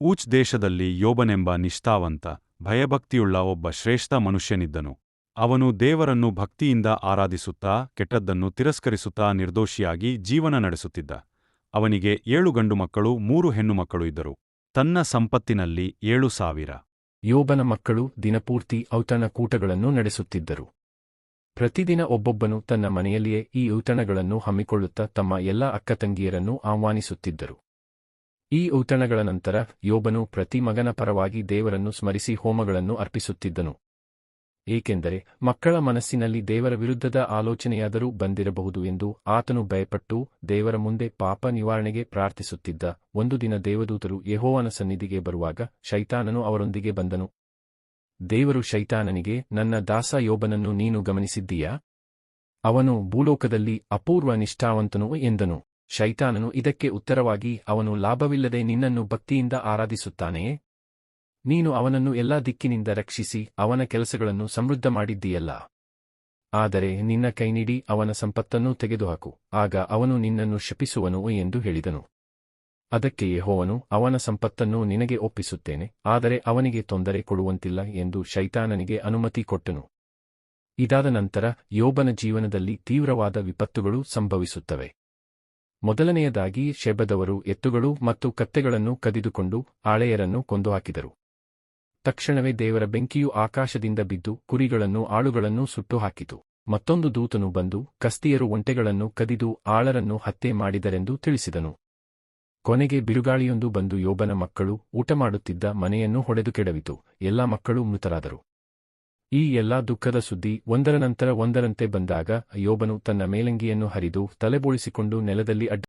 ಊಚ್ ದೇಶದಲ್ಲಿ ಯೋಬನೆಂಬ ನಿಷ್ಠಾವಂತ, ಭಯಭಕ್ತಿಯುಳ್ಳ ಒಬ್ಬ ಶ್ರೇಷ್ಠ ಮನುಷ್ಯನಿದ್ದನು. ಅವನು ದೇವರನ್ನು ಭಕ್ತಿಯಿಂದ ಆರಾಧಿಸುತ್ತಾ, ಕೆಟ್ಟದ್ದನ್ನು ತಿರಸ್ಕರಿಸುತ್ತಾ ನಿರ್ದೋಷಿಯಾಗಿ ಜೀವನ ನಡೆಸುತ್ತಿದ್ದ. ಅವನಿಗೆ ಏಳು ಗಂಡು ಮಕ್ಕಳು ಮೂರು ಹೆಣ್ಣು ಮಕ್ಕಳು ಇದ್ದರು. ತನ್ನ ಸಂಪತ್ತಿನಲ್ಲಿ ಏಳು ಸಾವಿರ. ಯೋಬನ ಮಕ್ಕಳು ದಿನಪೂರ್ತಿ ಔತಣ ಕೂಟಗಳನ್ನು ನಡೆಸುತ್ತಿದ್ದರು. ಪ್ರತಿದಿನ ಒಬ್ಬೊಬ್ಬನು ತನ್ನ ಮನೆಯಲ್ಲಿಯೇ ಈ ಔತಣಗಳನ್ನು ಹಮ್ಮಿಕೊಳ್ಳುತ್ತಾ ತಮ್ಮ ಎಲ್ಲ ಅಕ್ಕತಂಗಿಯರನ್ನು ಆಹ್ವಾನಿಸುತ್ತಿದ್ದರು. ಈ ಔತಣಗಳ ನಂತರ ಯೋಬನು ಪ್ರತಿ ಮಗನ ಪರವಾಗಿ ದೇವರನ್ನು ಸ್ಮರಿಸಿ ಹೋಮಗಳನ್ನು ಅರ್ಪಿಸುತ್ತಿದ್ದನು. ಏಕೆಂದರೆ ಮಕ್ಕಳ ಮನಸ್ಸಿನಲ್ಲಿ ದೇವರ ವಿರುದ್ಧದ ಆಲೋಚನೆಯಾದರೂ ಬಂದಿರಬಹುದು ಎಂದು ಆತನು ಭಯಪಟ್ಟು ದೇವರ ಮುಂದೆ ಪಾಪ ನಿವಾರಣೆಗೆ ಪ್ರಾರ್ಥಿಸುತ್ತಿದ್ದ ಒಂದು ದಿನ ದೇವದೂತರು ಯೆಹೋವನ ಸನ್ನಿಧಿಗೆ ಬರುವಾಗ ಶೈತಾನನು ಅವರೊಂದಿಗೆ ಬಂದನು. ದೇವರು ಶೈತಾನನಿಗೆ, ನನ್ನ ದಾಸ ಯೋಬನನ್ನು ನೀನು ಗಮನಿಸಿದ್ದೀಯಾ? ಅವನು ಭೂಲೋಕದಲ್ಲಿ ಅಪೂರ್ವ ನಿಷ್ಠಾವಂತನು ಎಂದನು. ಶೈತಾನನು ಇದಕ್ಕೆ ಉತ್ತರವಾಗಿ, ಅವನು ಲಾಭವಿಲ್ಲದೆ ನಿನ್ನನ್ನು ಭಕ್ತಿಯಿಂದ ಆರಾಧಿಸುತ್ತಾನೆಯೇ? ನೀನು ಅವನನ್ನು ಎಲ್ಲಾ ದಿಕ್ಕಿನಿಂದ ರಕ್ಷಿಸಿ, ಅವನ ಕೆಲಸಗಳನ್ನು ಸಮೃದ್ಧ ಮಾಡಿದ್ದೀಯಲ್ಲ? ಆದರೆ ನಿನ್ನ ಕೈನೀಡಿ ಅವನ ಸಂಪತ್ತನ್ನೂ ತೆಗೆದುಹಾಕು, ಆಗ ಅವನು ನಿನ್ನನ್ನು ಶಪಿಸುವನು ಎಂದು ಹೇಳಿದನು. ಅದಕ್ಕೆ ಯೆಹೋವನು, ಅವನ ಸಂಪತ್ತನ್ನು ನಿನಗೆ ಒಪ್ಪಿಸುತ್ತೇನೆ, ಆದರೆ ಅವನಿಗೆ ತೊಂದರೆ ಕೊಡುವಂತಿಲ್ಲ ಎಂದು ಶೈತಾನನಿಗೆ ಅನುಮತಿ ಕೊಟ್ಟನು. ಇದಾದ ನಂತರ ಯೋಬನ ಜೀವನದಲ್ಲಿ ತೀವ್ರವಾದ ವಿಪತ್ತುಗಳು ಸಂಭವಿಸುತ್ತವೆ. ಮೊದಲನೆಯದಾಗಿ ಶೆಬದವರು ಎತ್ತುಗಳು ಮತ್ತು ಕತ್ತೆಗಳನ್ನು ಕದಿದುಕೊಂಡು ಆಳೆಯರನ್ನು ಕೊಂದುಹಾಕಿದರು. ತಕ್ಷಣವೇ ದೇವರ ಬೆಂಕಿಯು ಆಕಾಶದಿಂದ ಬಿದ್ದು ಕುರಿಗಳನ್ನು ಆಳುಗಳನ್ನು ಸುಟ್ಟು ಹಾಕಿತು ಮತ್ತೊಂದು ದೂತನು ಬಂದು ಕಸ್ತಿಯರು ಒಂಟೆಗಳನ್ನು ಕದಿದು ಆಳರನ್ನು ಹತ್ಯೆ ಮಾಡಿದರೆಂದು ತಿಳಿಸಿದನು. ಕೊನೆಗೆ ಬಿರುಗಾಳಿಯೊಂದು ಬಂದು ಯೋಬನ ಮಕ್ಕಳು ಊಟ ಮಾಡುತ್ತಿದ್ದ ಮನೆಯನ್ನು ಹೊಡೆದು ಕೆಡವಿತು. ಎಲ್ಲಾ ಮಕ್ಕಳು ಮೃತರಾದರು. ಈ ಎಲ್ಲಾ ದುಃಖದ ಸುದ್ದಿ ಒಂದರ ನಂತರ ಒಂದರಂತೆ ಬಂದಾಗ ಅಯೋಬನು ತನ್ನ ಮೇಲಂಗಿಯನ್ನು ಹರಿದು ತಲೆಬೋಳಿಸಿಕೊಂಡು ನೆಲದಲ್ಲಿ ಅಡ್ಡ